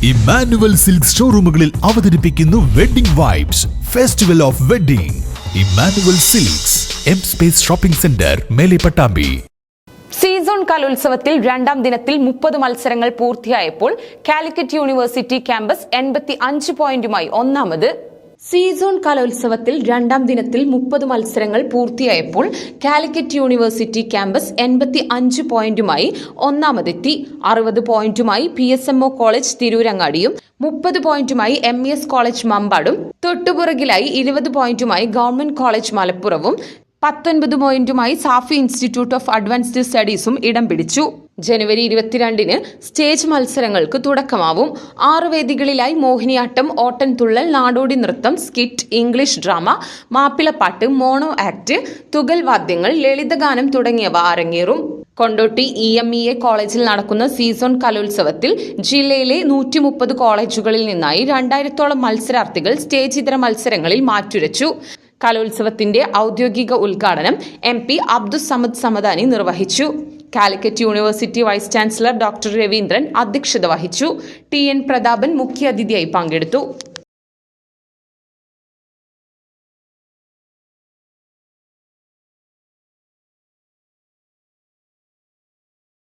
Emmanuel silk ഷോറൂമുകളിൽ അവതരിപ്പിക്കുന്നു wedding vibes festival of wedding Emmanuel silks M space shopping centre Mele Pattambi season കലോത്സവത്തിൽ രണ്ടാം ദിനത്തിൽ മുപ്പത് മത്സരങ്ങൾ പൂർത്തിയായപ്പോൾ കാലിക്കറ്റ് യൂണിവേഴ്സിറ്റി ക്യാമ്പസ് എൺപത്തി അഞ്ച് പോയിന്റുമായി ഒന്നാമത് സീസൺ കലോത്സവത്തിൽ രണ്ടാം ദിനത്തിൽ മുപ്പത് മത്സരങ്ങൾ പൂർത്തിയായപ്പോൾ കാലിക്കറ്റ് യൂണിവേഴ്സിറ്റി ക്യാമ്പസ് എൺപത്തി അഞ്ച് പോയിന്റുമായി ഒന്നാമതെത്തി. അറുപത് പോയിന്റുമായി P S M O college തിരൂരങ്ങാടിയും മുപ്പത് പോയിന്റുമായി എം ഇ എസ് കോളേജ് മമ്പാടും തൊട്ടുപുറകിലായി ഇരുപത് പോയിന്റുമായി ഗവൺമെന്റ് കോളേജ് മലപ്പുറവും പത്തൊൻപത് പോയിന്റുമായി സാഫി ഇൻസ്റ്റിറ്റ്യൂട്ട് ഓഫ് അഡ്വാൻസ്ഡ് സ്റ്റഡീസും ഇടം പിടിച്ചു. ജനുവരി ഇരുപത്തിരണ്ടിന് സ്റ്റേജ് മത്സരങ്ങൾക്ക് തുടക്കമാവും. ആറ് വേദികളിലായി മോഹിനിയാട്ടം ഓട്ടൻതുള്ളൽ നാടോടി നൃത്തം skit English drama Mappilappattu mono act തുകൽ വാദ്യങ്ങൾ ലളിതഗാനം തുടങ്ങിയവ അരങ്ങേറും. Kondotty E M E A കോളേജിൽ നടക്കുന്ന സീസൺ കലോത്സവത്തിൽ ജില്ലയിലെ നൂറ്റി മുപ്പത് കോളേജുകളിൽ നിന്നായി രണ്ടായിരത്തോളം മത്സരാർത്ഥികൾ സ്റ്റേജ് ഇതര മത്സരങ്ങളിൽ മാറ്റുരച്ചു. കലോത്സവത്തിന്റെ ഔദ്യോഗിക ഉദ്ഘാടനം എം പി അബ്ദുസമദ് സമദാനി നിർവഹിച്ചു. Calicut university vice chancellor doctor Raveendran അധ്യക്ഷത വഹിച്ചു. ടി എൻ പ്രതാപൻ മുഖ്യാതിഥിയായി പങ്കെടുത്തു.